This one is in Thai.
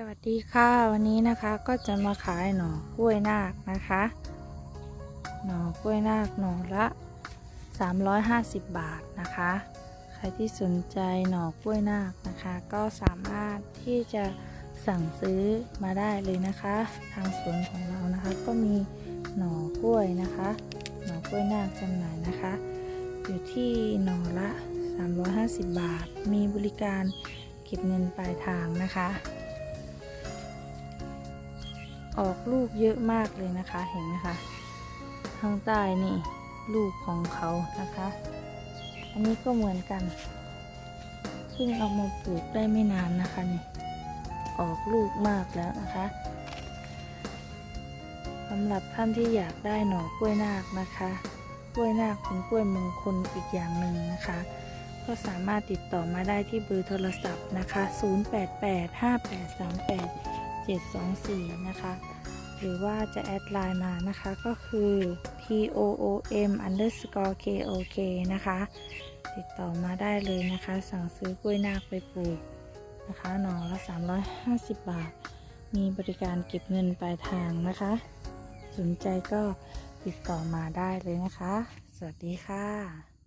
สวัสดีค่ะวันนี้นะคะก็จะมาขายหน่อกล้วยนาคนะคะ หน่อกล้วยนาคหน่อละ 350 บาทนะคะ ใครที่สนใจหน่อกล้วยนาคนะคะ ก็สามารถที่จะสั่งซื้อมาได้เลยนะคะ ทางสวนของเรานะคะ ก็มีหน่อกล้วยนะคะ หน่อกล้วยนาคจำหน่ายนะคะ อยู่ที่หน่อละ 350 บาท มีบริการเก็บเงินปลายทางนะคะ ออกลูกเยอะมากเลยนะคะ เห็นไหมคะ ข้างใต้นี่ลูกของเขานะคะ อันนี้ก็เหมือนกัน เพิ่งเอามาปลูกได้ไม่นานนะคะนี่ ออกลูกมากแล้วนะคะสำหรับท่านที่อยากได้หน่อกล้วยนาคนะคะ กล้วยนาคเป็นกล้วยมงคลอีกอย่างหนึ่งนะคะ ก็สามารถติดต่อมาได้ที่เบอร์โทรศัพท์นะคะ 0885838 724 นะคะ หรือว่าจะแอดไลน์มานะคะก็คือ poom underscore kok นะคะ ติดต่อมาได้เลยนะคะ สั่งซื้อกล้วยนาคไปปลูกนะคะหน่อละ 350 บาท มีบริการเก็บเงินปลายทางนะคะ สนใจก็ติดต่อมาได้เลยนะคะ สวัสดีค่ะ